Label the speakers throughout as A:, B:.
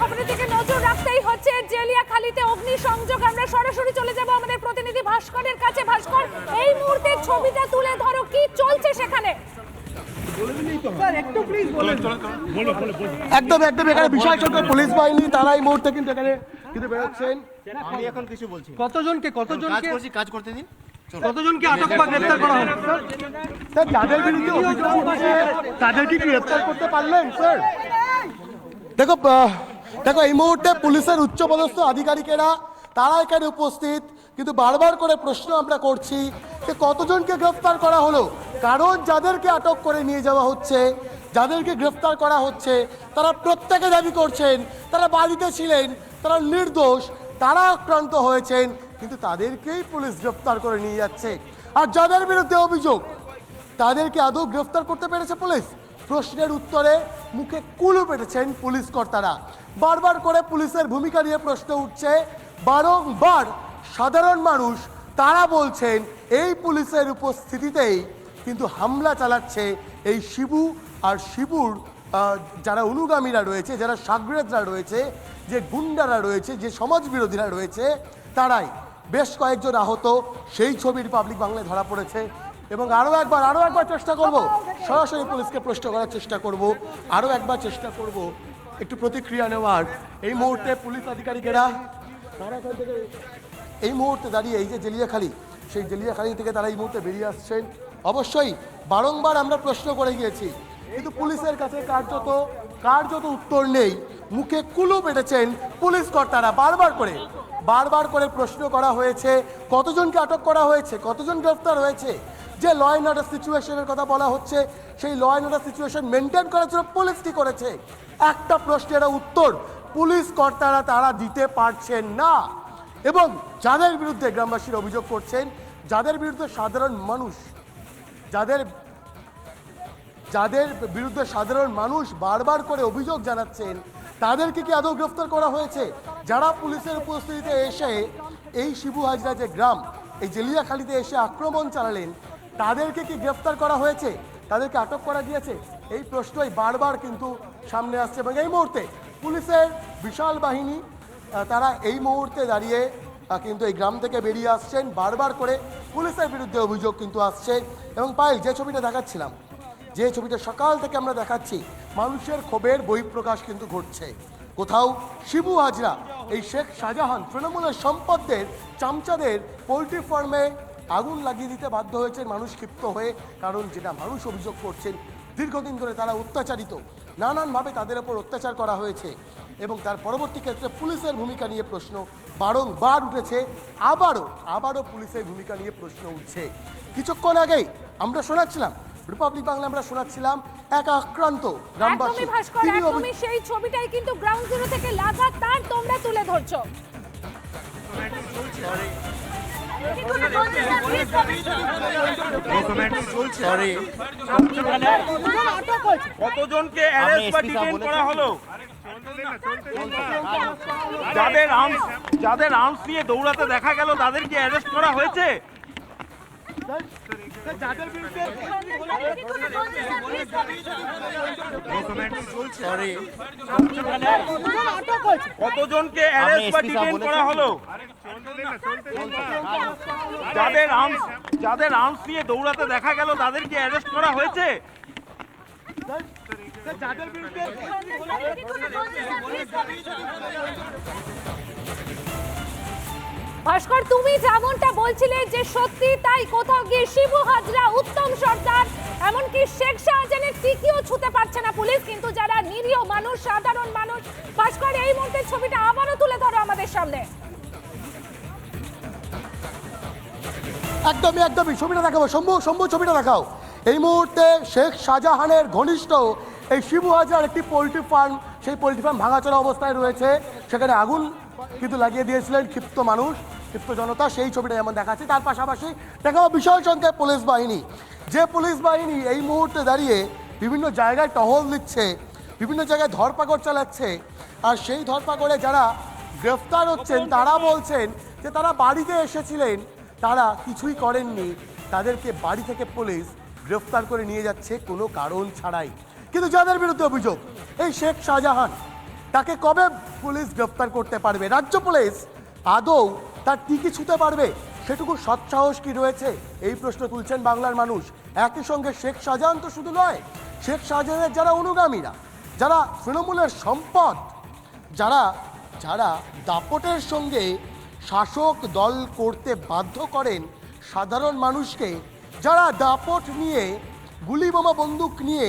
A: খবরের দিকে নজর রাখতেই হচ্ছে জেলিয়াখালীতে অগ্নিসংযোগ। আমরা সরাসরি চলে যাব আমাদের প্রতিনিধি ভাস্করের কাছে। ভাস্কর এই মুহূর্তে ছবিটা তুলে ধরো কি চলছে সেখানে?
B: একদম একদম এখানে বিশাল সংখ্যক পুলিশ বাহিনী তারা এই মুহূর্তে কিন্তু এখানে কিন্তু বেরোচ্ছেন।
C: আমি এখন কিছু বলছি।
D: কতজনকে
C: কাজ
D: কতজনকে
C: কাজ করতে দিন।
D: কতজনকে আটক বা গ্রেফতার করা হলো?
B: স্যার যাদের বিরুদ্ধে অভিযোগ উঠেছে তাদেরকে গ্রেফতার করতে পারলেন স্যার? দেখো দেখো, এই মুহূর্তে পুলিশের উচ্চপদস্থ আধিকারিকেরা, তারা এখানে উপস্থিত। কিন্তু বারবার করে প্রশ্ন আমরা করছি যে কতজনকে গ্রেফতার করা হলো? কারণ যাদেরকে আটক করে নিয়ে যাওয়া হচ্ছে, যাদেরকে গ্রেফতার করা হচ্ছে, তারা প্রত্যেকে দাবি করছেন, তারা বাড়িতে ছিলেন, তারা নির্দোষ, তারা আক্রান্ত হয়েছেন, কিন্তু তাদেরকেই পুলিশ গ্রেফতার করে নিয়ে যাচ্ছে। আর যাদের বিরুদ্ধে অভিযোগ, তাদেরকে আদৌ গ্রেফতার করতে পেরেছে পুলিশ? প্রশ্নের উত্তরে মুখে কুলু পেটেছেন পুলিশ কর্তারা। বারবার করে পুলিশের ভূমিকা নিয়ে প্রশ্ন উঠছে, বারংবার সাধারণ মানুষ তারা বলছেন এই পুলিশের উপস্থিতিতেই কিন্তু হামলা চালাচ্ছে এই শিবু আর শিবুর যারা অনুগামীরা রয়েছে, যারা সাগরেদরা রয়েছে, যে গুন্ডারা রয়েছে, যে সমাজ বিরোধীরা রয়েছে, তারাই। বেশ কয়েকজন আহত, সেই ছবির পাবলিক বাংলায় ধরা পড়েছে। এবং আরও একবার আরও একবার চেষ্টা করব। সরাসরি পুলিশকে প্রশ্ন করার চেষ্টা করব। আরও একবার চেষ্টা করব। একটু প্রতিক্রিয়া নেওয়ার। এই মুহূর্তে পুলিশ আধিকারিকেরা এই মুহূর্তে দাঁড়িয়ে, এই যে জেলিয়াখালী, সেই জেলিয়াখালী থেকে তারা এই মুহূর্তে বেরিয়ে আসছেন। অবশ্যই বারংবার আমরা প্রশ্ন করে গিয়েছি, কিন্তু পুলিশের কাছে কার্যত কার্যত উত্তর নেই। মুখে কুলু পেটেছেন পুলিশ কর্তারা বারবার করে। বারবার করে প্রশ্ন করা হয়েছে, কতজনকে আটক করা হয়েছে, কতজন গ্রেফতার হয়েছে? যে ল অ্যান্ড অর্ডার সিচুয়েশনের কথা বলা হচ্ছে, সেই law and order situation maintain করার জন্য পুলিশ কি করেছে? একটা প্রশ্নের উত্তর পুলিশ কর্তারা তারা দিতে পারছেন না। এবং যাদের বিরুদ্ধে গ্রামবাসীর অভিযোগ করছেন, যাদের বিরুদ্ধে সাধারণ মানুষ, যাদের যাদের বিরুদ্ধে সাধারণ মানুষ বারবার করে অভিযোগ জানাচ্ছেন, তাদেরকে কি আদৌ গ্রেফতার করা হয়েছে? যারা পুলিশের উপস্থিতিতে এসে এই শিবু হাজরা যে গ্রাম, এই জেলিয়াখালীতে এসে আক্রমণ চালালেন, তাদেরকে কি গ্রেফতার করা হয়েছে? তাদেরকে আটক করা গিয়েছে? এই প্রশ্নই বারবার কিন্তু সামনে আসছে এবং এই মুহূর্তে পুলিশের বিশাল বাহিনী তারা এই মুহূর্তে দাঁড়িয়ে কিন্তু এই গ্রাম থেকে বেরিয়ে আসছেন। বারবার করে পুলিশের বিরুদ্ধে অভিযোগ কিন্তু আসছে এবং পাইল যে ছবিটা দেখাচ্ছিলাম, যে ছবিটা সকাল থেকে আমরা দেখাচ্ছি, মানুষের ক্ষোভের বহিঃপ্রকাশ কিন্তু ঘটছে। কোথাও শিবু হাজরা, এই শেখ শাহজাহান তৃণমূলের সম্পদদের, চামচাদের পোলট্রি ফার্মে আগুন লাগিয়ে দিতে বাধ্য হয়েছেন। মানুষ ক্ষিপ্ত হয়ে কারণ যেটা মানুষ অভিযোগ করছেন, দীর্ঘদিন ধরে তারা অত্যাচারিত। নানানভাবে তাদের ওপর অত্যাচার করা হয়েছে এবং তার পরবর্তী ক্ষেত্রে পুলিশের ভূমিকা নিয়ে প্রশ্ন বারংবার উঠেছে। আবারও আবারও পুলিশের ভূমিকা নিয়ে প্রশ্ন উঠছে। কিছুক্ষণ আগেই আমরা শোনাচ্ছিলাম রিপাবলিক বাংলা আমরা শোনাচ্ছিলাম এক আক্রান্ত গ্রামবাসী।
A: একদমই ভাস্কর একদমই সেই ছবিটাই কিন্তু গ্রাউন্ড জিরো থেকে লাগাতার তোমরা তুলে ধরছো।
E: কতজনকে অ্যারেস্ট বা ডিটেইন করা হলো? যাদের আর্মস যাদের আর্মস নিয়ে দৌড়াতে দেখা গেল তাদেরকে অ্যারেস্ট করা হয়েছে? কতজনকে অ্যারেস্ট বা ডিটেইন করা হলো? যাদের আর্মস যাদের আর্মস নিয়ে দৌড়াতে দেখা গেল তাদেরকে অ্যারেস্ট করা হয়েছে?
A: ভাস্কর, তুমি যেমনটা বলছিলে যে সত্যি তাই কোথাও গিয়ে শিবু হাজরা, উত্তম সর্দার, এমনকি শেখ শাহজাহানের টিকিও ছুতে পারছে না পুলিশ। কিন্তু যারা নিরীহ মানুষ, সাধারণ মানুষ, ভাস্কর, এই মুহূর্তে ছবিটা আবারও তুলে ধরো আমাদের সামনে।
B: একদমই একদমই, ছবিটা দেখাবো। শম্ভু শম্ভু, ছবিটা দেখাও। এই মুহূর্তে শেখ শাহজাহানের ঘনিষ্ঠ এই শিবু হাজার একটি পোলট্রি ফার্ম, সেই পোলট্রি ফার্ম ভাঙাচোরা অবস্থায় রয়েছে। সেখানে আগুন কিন্তু লাগিয়ে দিয়েছিলেন ক্ষিপ্ত মানুষ। ক্ষিপ্ত জনতা সেই ছবিটা যেমন দেখাচ্ছে, তার পাশাপাশি দেখাবো বিশাল সংখ্যায় পুলিশ বাহিনী। যে পুলিশ বাহিনী এই মুহূর্তে দাঁড়িয়ে বিভিন্ন জায়গায় টহল দিচ্ছে, বিভিন্ন জায়গায় ধরপাকড় চালাচ্ছে, আর সেই ধরপাকড়ে যারা গ্রেফতার হচ্ছেন, তারা বলছেন যে তারা বাড়িতে এসেছিলেন, তারা কিছুই করেননি। তাদেরকে বাড়ি থেকে পুলিশ গ্রেফতার করে নিয়ে যাচ্ছে, কোনো কারণ ছাড়াই। কিন্তু যাদের বিরুদ্ধে অভিযোগ, এই শেখ শাহজাহান, তাকে কবে পুলিশ গ্রেফতার করতে পারবে? রাজ্য পুলিশ আদৌ তার টিকি ছুতে পারবে? সেটুকু সৎসাহস কি রয়েছে? এই প্রশ্ন তুলছেন বাংলার মানুষ। একই সঙ্গে শেখ শাহজাহান তো শুধু নয়, শেখ শাহজাহানের যারা অনুগামীরা, যারা তৃণমূলের সম্পদ, যারা যারা দাপটের সঙ্গে শাসক দল করতে বাধ্য করেন সাধারণ মানুষকে, যারা দাপট নিয়ে গুলি বোমা বন্দুক নিয়ে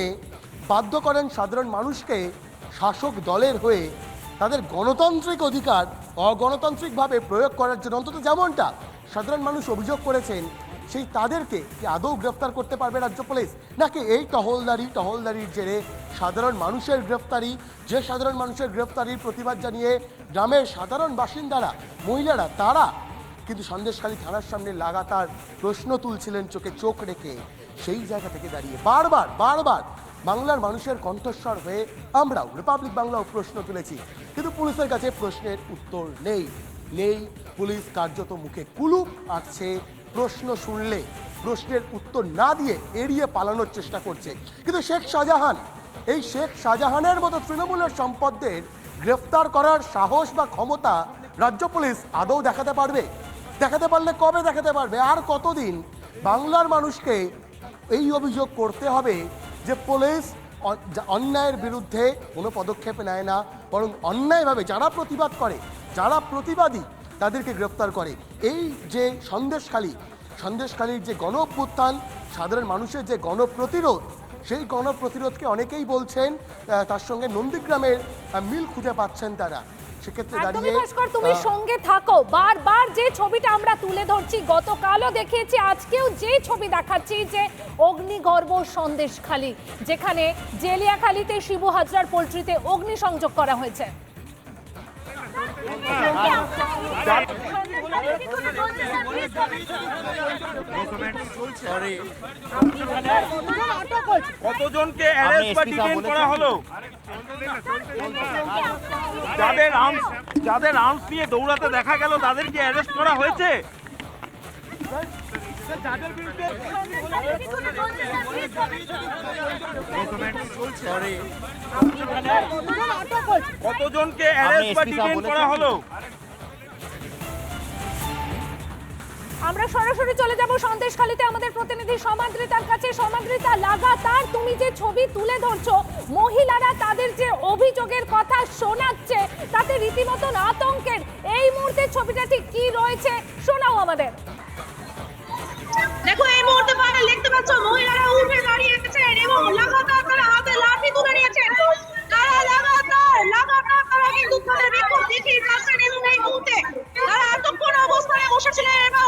B: বাধ্য করেন সাধারণ মানুষকে শাসক দলের হয়ে, তাদের গণতান্ত্রিক অধিকার অগণতান্ত্রিকভাবে প্রয়োগ করার জন্য অন্তত যেমনটা সাধারণ মানুষ অভিযোগ করেছেন, সেই তাদেরকে কি আদৌ গ্রেফতার করতে পারবে রাজ্য পুলিশ? নাকি এই টহলদারি, টহলদারির জেরে সাধারণ মানুষের গ্রেফতারি, যে সাধারণ মানুষের গ্রেফতারির প্রতিবাদ জানিয়ে গ্রামের সাধারণ বাসিন্দারা, মহিলারা, তারা কিন্তু সন্দেশখালী থানার সামনে লাগাতার প্রশ্ন তুলছিলেন, চোখে চোখ রেখে। সেই জায়গা থেকে দাঁড়িয়ে বারবার বারবার বাংলার মানুষের কণ্ঠস্বর হয়ে আমরাও রিপাবলিক বাংলাও প্রশ্ন তুলেছি। কিন্তু পুলিশের কাছে প্রশ্নের উত্তর নেই। নেই, পুলিশ কার্যত মুখে কুলুপ আটছে প্রশ্ন শুনলে প্রশ্নের উত্তর না দিয়ে এড়িয়ে পালানোর চেষ্টা করছে। কিন্তু শেখ শাহজাহান, এই শেখ শাহজাহানের মতো তৃণমূলের সম্পদদের গ্রেফতার করার সাহস বা ক্ষমতা রাজ্য পুলিশ আদৌ দেখাতে পারবে? দেখাতে পারলে কবে দেখাতে পারবে? আর কতদিন বাংলার মানুষকে এই অভিযোগ করতে হবে যে পুলিশ অন্যায়ের বিরুদ্ধে কোনো পদক্ষেপ নেয় না, বরং অন্যায়ভাবে যারা প্রতিবাদ করে, যারা প্রতিবাদী তাদেরকে গ্রেপ্তার করে। এই যে সন্দেশখালী, সন্দেশখালীর যে গণ অভ্যুত্থান সাধারণ মানুষের যে গণপ্রতিরোধ, সেই গণপ্রতিরোধকে অনেকেই বলছেন তার সঙ্গে নন্দীগ্রামের মিল খুঁজে পাচ্ছেন তারা। সেক্ষেত্রে দাঁড়িয়ে
A: ভাস্কর তুমি সঙ্গে থাকো। বারবার যে ছবিটা আমরা তুলে ধরছি গতকালও দেখিয়েছি আজকেও যে ছবি দেখাচ্ছি যে অগ্নিগর্ভ সন্দেশখালী যেখানে জেলিয়াখালীতে শিবু হাজরার পোল্ট্রিতে অগ্নিসংযোগ করা হয়েছে।
C: সরি
E: কতজনকে অ্যারেস্ট বা ডিটেইন করা হলো? যাদের আর্মস যাদের আর্মস নিয়ে দৌড়াতে দেখা গেল তাদেরকে অ্যারেস্ট করা হয়েছে? কতজনকে অ্যারেস্ট বা ডিটেইন করা হলো?
A: আমরা সরাসরি চলে যাব সন্দেশখালীতে। আমাদের প্রতিনিধি সমাদ্রিতার কাছে। সমাদ্রিতা লাগাতার তুমি যে ছবি তুলে ধরছো, মহিলারা তাদের যে অভিযোগের কথা শোনাচ্ছে, তাতে রীতিমতন আতঙ্কের এই মুহূর্তে ছবিটা ঠিক কি রয়েছে, শোনাও আমাদের।
F: দেখো, এই মুহূর্তে পাড়া দেখতে পাচ্ছ, মহিলারা উঠে দাঁড়িয়েছেন এবং লাগাতার তারা হাতে লাঠি তুলে নিয়েছেন। তারা লাগাতার লাগাতার তারা কিন্তু তাদের বিক্ষোভ দেখিয়ে যাচ্ছেন এবং এই মুহূর্তে তারা এতক্ষণ অবস্থানে বসেছিলেন এবং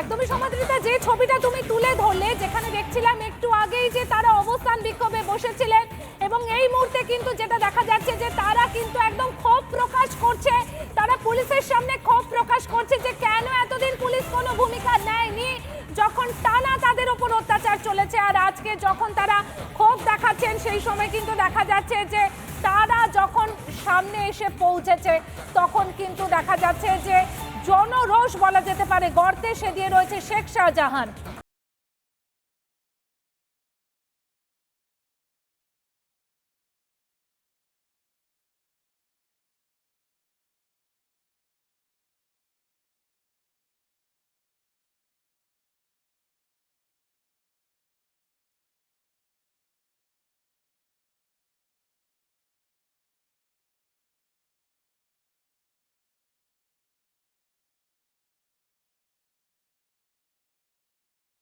F: একদমই সমাদৃতা, যে ছবিটা তুমি তুলে ধরলে, যেখানে দেখছিলাম একটু
A: আগেই যে তারা অবস্থান বিক্ষোভে বসেছিলেন এবং এই মুহূর্তে কিন্তু যেটা দেখা যাচ্ছে যে তারা কিন্তু একদম ক্ষোভ প্রকাশ করছে পুলিশের সামনে ক্ষোভ প্রকাশ করছে যে কেন এতদিন পুলিশ কোনো ভূমিকা নেয়নি? যখন টানা তাদের উপর অত্যাচার চলেছে আর আজকে যখন তারা ক্ষোভ দেখাচ্ছেন, সেই সময় কিন্তু দেখা যাচ্ছে যে তারা যখন সামনে এসে পৌঁছেছে, তখন কিন্তু দেখা যাচ্ছে যে জনরোষ বলা যেতে পারে, গর্তে সেদিয়ে রয়েছে শেখ শাহজাহান।